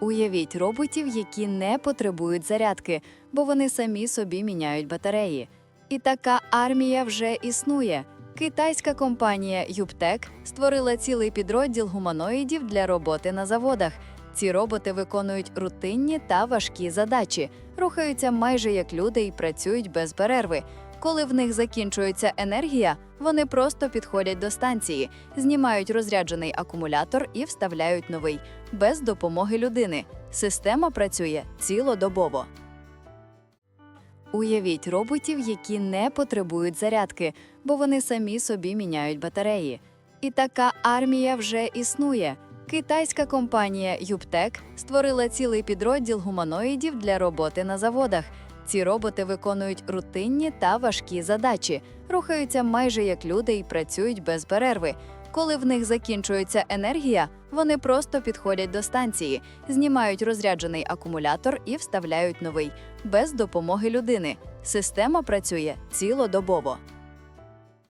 Уявіть роботів, які не потребують зарядки, бо вони самі собі міняють батареї. І така армія вже існує. Китайська компанія Юптек створила цілий підрозділ гуманоїдів для роботи на заводах. Ці роботи виконують рутинні та важкі задачі, рухаються майже як люди і працюють без перерви. Коли в них закінчується енергія, вони просто підходять до станції, знімають розряджений акумулятор і вставляють новий без допомоги людини. Система працює цілодобово. Уявіть роботів, які не потребують зарядки, бо вони самі собі міняють батареї. І така армія вже існує. Китайська компанія Юптек створила цілий підрозділ гуманоїдів для роботи на заводах. Ці роботи виконують рутинні та важкі задачі, рухаються майже як люди і працюють без перерви. Коли в них закінчується енергія, вони просто підходять до станції, знімають розряджений акумулятор і вставляють новий без допомоги людини. Система працює цілодобово.